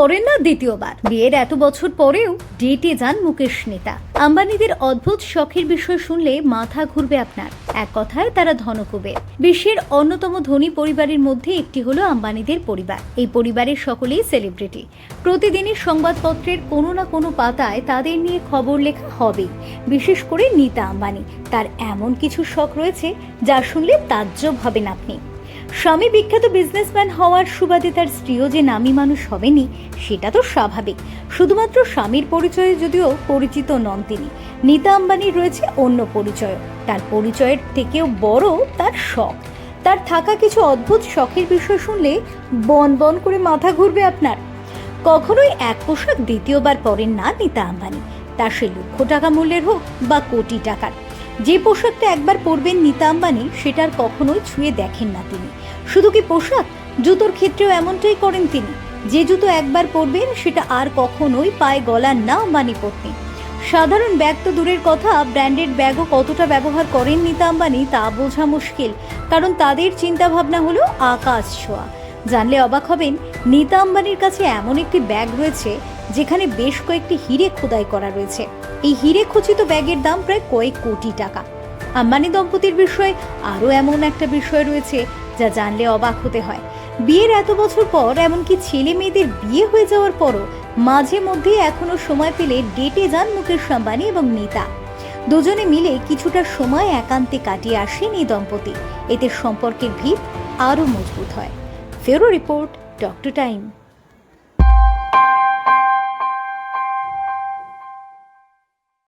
করেন না দ্বিতীয়বার। বিয়ের এত বছর পরেও ডেটে যান মুকেশ নেতা। আম্বানিদের অদ্ভুত শখের বিষয় শুনলে মাথা ঘুরবে আপনার। এক কথায় তারা ধনকুবের। বিশ্বের অন্যতম ধনী পরিবারের মধ্যে একটি হলো আম্বানিদের পরিবার। এই পরিবারের সকলেই সেলিব্রিটি। প্রতিদিনের সংবাদপত্রের কোনো না কোনো পাতায় তাদের নিয়ে খবর লেখা হবেই। বিশেষ করে নীতা আম্বানি। তার এমন কিছু শখ রয়েছে যা শুনলে তাজ্জব হবেন আপনি। স্বামী বিখ্যাত বিজনেসম্যান হওয়ার সুবাদে তার স্ত্রীও যে নামী মানুষ হবেনি সেটা তো স্বাভাবিক। শুধুমাত্র স্বামীর পরিচয়ে যদিও পরিচিত নন তিনি। নীতা আম্বানির রয়েছে অন্য পরিচয় তার পরিচয়ের থেকেও বড় তার শখ। তার থাকা কিছু অদ্ভুত শখের বিষয় শুনলে বন বন করে মাথা ঘুরবে আপনার। কখনোই এক পোশাক দ্বিতীয়বার পরেন না নীতা আম্বানি। তা সে লক্ষ টাকা মূল্যের হোক বা কোটি টাকার। যে পোশাকটা একবার পরবেন নীতা আম্বানি, সেটার কখনোই ছুঁয়ে দেখেন না তিনি। শুধু কি পোশাক? জুতোর ক্ষেত্রেও এমনটাই করেন তিনি। যে জুতো একবার পরবেন, সেটা আর কখনোই পায়ে গলার না আম্বানি পত্নী সাধারণ ব্যাগ তো দূরের কথা, ব্র্যান্ডেড ব্যাগও কতটা ব্যবহার করেন নীতা আম্বানি, তা বোঝা মুশকিল, কারণ তাদের চিন্তাভাবনা হলো আকাশ ছোঁয়া। জানলে অবাক হবেন, নীতা আম্বানির কাছে এমন একটি ব্যাগ রয়েছে, যেখানে বেশ কয়েকটি হিরে খোদাই করা রয়েছে। এই হিরে খচিত ব্যাগের দাম প্রায় কয়েক কোটি টাকা। আম্বানি দম্পতির বিষয়ে আরও এমন একটা বিষয় রয়েছে, যা জানলে অবাক হতে হয়। বিয়ের এত বছর পর এমনকি ছেলে মেয়েদের বিয়ে হয়ে যাওয়ার পরও মাঝে মধ্যে এখনও সময় পেলে ডেটে যান মুকেশ আম্বানি এবং নীতা। দুজনে মিলে কিছুটা সময় একান্তে কাটিয়ে আসেন এই দম্পতি। এতে সম্পর্কের ভিত আরও মজবুত হয়। Fero Report, Talk to Time.